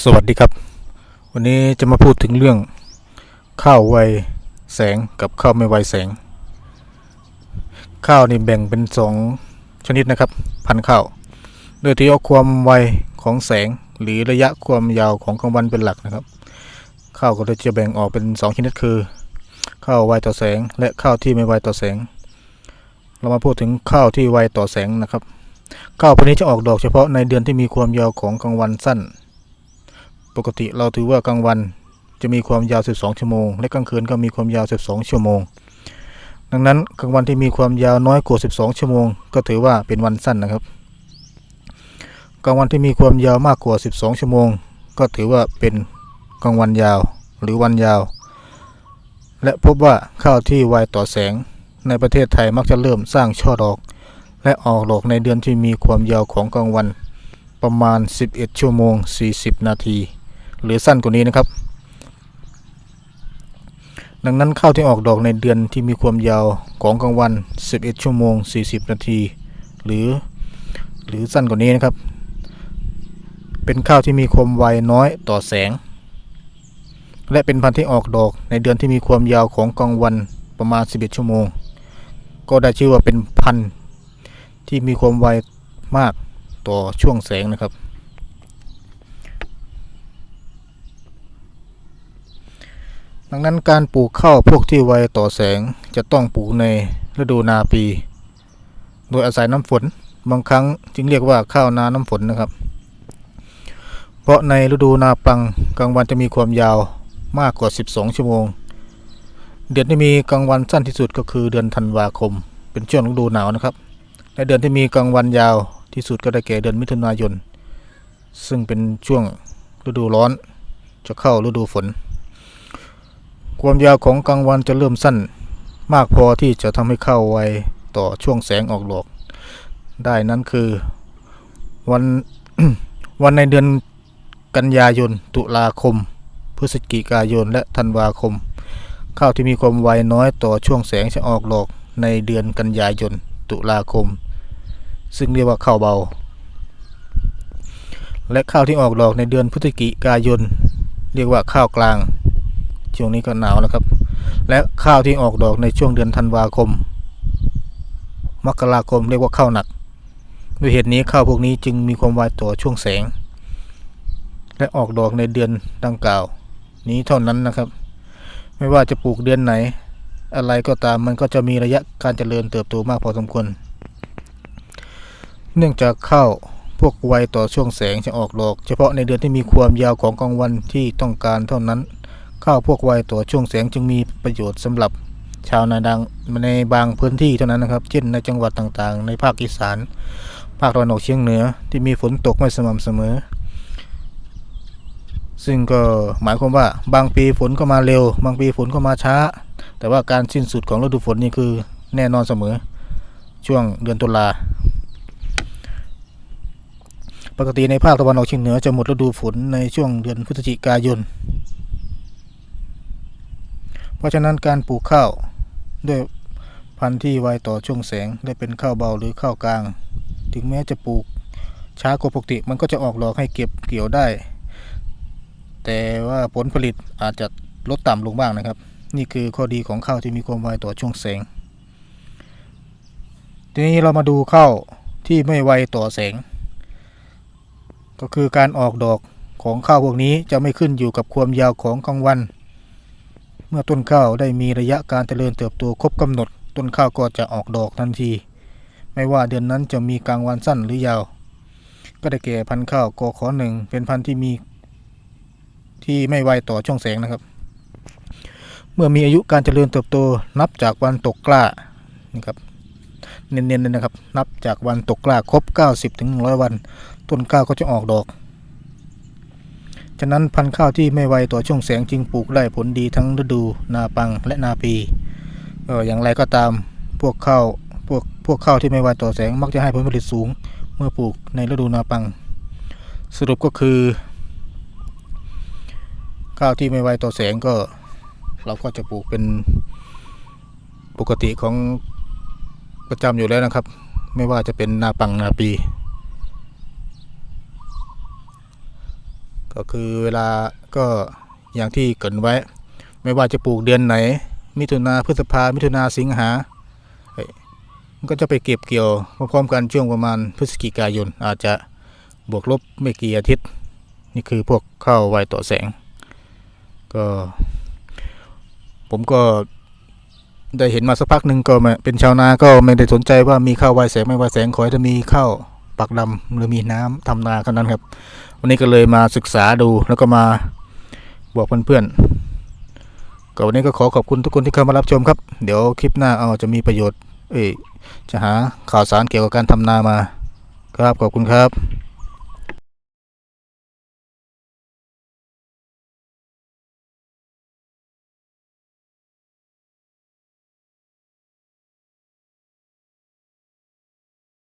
สวัสดีครับ วันนี้จะมาพูดถึงเรื่องข้าวไวแสงกับข้าวไม่ไวแสง ข้าวนี่แบ่งเป็นสองชนิดนะครับ พันธุ์ข้าวโดยที่เอาความไวของแสงหรือระยะความยาวของกลางวันเป็นหลักนะครับ ข้าวก็เลยจะแบ่งออกเป็นสองชนิดคือ ข้าวไวต่อแสง และข้าวที่ไม่ไวต่อแสง เรามาพูดถึงข้าวที่ไวต่อแสงนะครับ ข้าวพวกนี้จะออกดอกเฉพาะในเดือนที่มีความยาวของกลางวันสั้น ปกติเราถือว่ากลางวันจะมีความยาว 12 ชั่วโมง และกลางคืนก็มีความยาว 12 ชั่วโมง ดังนั้นกลางวันที่มีความยาวน้อยกว่า 12 ชั่วโมง ก็ถือว่าเป็นวันสั้นนะครับ กลางวันที่มีความยาวมากกว่า 12 ชั่วโมง ก็ถือว่าเป็นกลางวันยาวหรือวันยาว และพบว่าข้าวที่ไวต่อแสงในประเทศไทยมักจะเริ่มสร้างช่อดอก และออกดอกในเดือนที่มีความยาวของกลางวัน ประมาณ 11 ชั่วโมง 40 นาที หรือสั้นกว่านี้นะครับ ดังนั้นข้าวที่ออกดอกในเดือนที่มีความยาวของกลางวัน 11 ชั่วโมง 40 นาที หรือหรือสั้นกว่านี้นะครับ เป็นข้าวที่มีความไวน้อยต่อแสง และเป็นพันธุ์ที่ออกดอกในเดือนที่มีความยาวของกลางวันประมาณ 11 ชั่วโมง ก็ได้ชื่อว่าเป็นพันธุ์ที่มีความไวมากต่อช่วงแสงนะครับ ดังนั้นการปลูกข้าวพวกที่ไวต่อแสงจะต้องปลูกในฤดูนาปี โดยอาศัยน้ำฝนบางครั้งจึงเรียกว่าข้าวนาน้ำฝนนะครับ เพราะในฤดูนาปังกลางวันจะมีความยาวมากกว่า 12 ชั่วโมง เดือนที่มีกลางวันสั้นที่สุดก็คือเดือนธันวาคม เป็นช่วงฤดูหนาวนะครับในเดือนที่มีกลางวันยาวที่สุดก็ได้แก่เดือนมิถุนายน ซึ่งเป็นช่วงฤดูร้อนจะเข้าฤดูฝน ความยาวของกลางวันจะเริ่มสั้นมากพอที่จะทำให้เข้าไวต่อช่วงแสงออกดอก ได้นั้นคือวันวันในเดือนกันยายน ตุลาคม พฤศจิกายน และธันวาคม ข้าวที่มีความไวน้อยต่อช่วงแสงจะออกดอกในเดือนกันยายน ตุลาคม ซึ่งเรียกว่าข้าวเบา และข้าวที่ออกดอกในเดือนพฤศจิกายน เรียกว่าข้าวกลาง ช่วงนี้ก็หนาวแล้วครับ และข้าวที่ออกดอกในช่วงเดือนธันวาคม มกราคมเรียกว่าข้าวหนักด้วยเหตุนี้ข้าวพวกนี้จึงมีความไวต่อช่วงแสง และออกดอกในเดือนดังกล่าว นี้เท่านั้นนะครับ ไม่ว่าจะปลูกเดือนไหน อะไรก็ตามมันก็จะมีระยะการเจริญเติบโตมากพอสมควร เนื่องจากข้าวพวกไวต่อช่วงแสงจะออกดอก เฉพาะในเดือนที่มีความยาวของกลางวันที่ต้องการเท่านั้น ข้าวพวกไวต่อช่วงแสงจึงมีประโยชน์สำหรับชาวนาดังในบางพื้นที่เท่านั้นนะครับเช่นในจังหวัดต่างๆ ในภาคอีสาน ภาคตะวันออกเฉียงเหนือที่มีฝนตกไม่สม่ำเสมอ ซึ่งก็หมายความว่าบางปีฝนก็มาเร็ว บางปีฝนก็มาช้า แต่ว่าการสิ้นสุดของฤดูฝนนี่คือแน่นอนเสมอ ช่วงเดือนตุลาปกติในภาคตะวันออกเฉียงเหนือจะหมดฤดูฝนในช่วงเดือนพฤศจิกายน เพราะฉะนั้นการปลูกข้าวด้วยพันธุ์ที่ไวต่อช่วงแสงได้เป็นข้าวเบาหรือข้าวกลาง ถึงแม้จะปลูกช้ากว่าปกติมันก็จะออกดอกให้เก็บเกี่ยวได้ แต่ว่าผลผลิตอาจจะลดต่ำลงบ้างนะครับ นี่คือข้อดีของข้าวที่มีความไวต่อช่วงแสง ทีนี้เรามาดูข้าวที่ไม่ไวต่อแสง ก็คือการออกดอกของข้าวพวกนี้จะไม่ขึ้นอยู่กับความยาวของกลางวัน เมื่อต้นข้าวได้มีระยะการเจริญเติบโตครบกำหนด ต้นข้าวก็จะออกดอกทันที ไม่ว่าเดือนนั้นจะมีกลางวันสั้นหรือยาว ก็ได้แก่พันธุ์ข้าวกอขอหนึ่งเป็นพันธุ์ที่มี ที่ไม่ไวต่อช่วงแสงนะครับ เมื่อมีอายุการเจริญเติบโตนับจากวันตกกล้านะครับเน้นๆเลยนะครับ นับจากวันตกกล้าครบ 90ถึง100 วัน ต้นข้าวก็จะออกดอก ฉะนั้นพันธุ์ข้าวที่ไม่ไวต่อช่วงแสงจึงปลูกได้ผลดีทั้งฤดูนาปังและนาปีเอออย่างไรก็ตามพวกข้าวพวกพวกข้าวที่ไม่ไวต่อแสงมักจะให้ผลผลิตสูง เมื่อปลูกในฤดูนาปัง สรุปก็คือ ข้าวที่ไม่ไวต่อแสงก็ เราก็จะปลูกเป็นปกติของประจำอยู่แล้วนะครับ ไม่ว่าจะเป็นนาปังนาปี ก็คือเวลาก็อย่างที่เกินไว้ ไม่ว่าจะปลูกเดือนไหน มิถุนาพฤษภามิถุนาสิงหามันก็จะไปเก็บเกี่ยวพร้อมๆกันช่วงประมาณพฤศจิกายน อาจจะบวกลบไม่กี่อาทิตย์ นี่คือพวกข้าวไวต่อแสง ก็ ผมก็ได้เห็นมาสักพักหนึ่งก็เป็นชาวนาก็ไม่ได้สนใจว่ามีข้าวไวแสงไม่ไวแสงขอให้มีข้าว ปักดำหรือมีน้ำทำนาเท่านั้นครับ วันนี้ก็เลยมาศึกษาดูแล้วก็มาบอกเพื่อนๆก็วันนี้ก็ขอขอบคุณทุกคนที่เข้ามารับชมครับ เดี๋ยวคลิปหน้าเอาจะมีประโยชน์ เอ้ยจะหาข่าวสารเกี่ยวกับการทำนามาครับขอบคุณครับ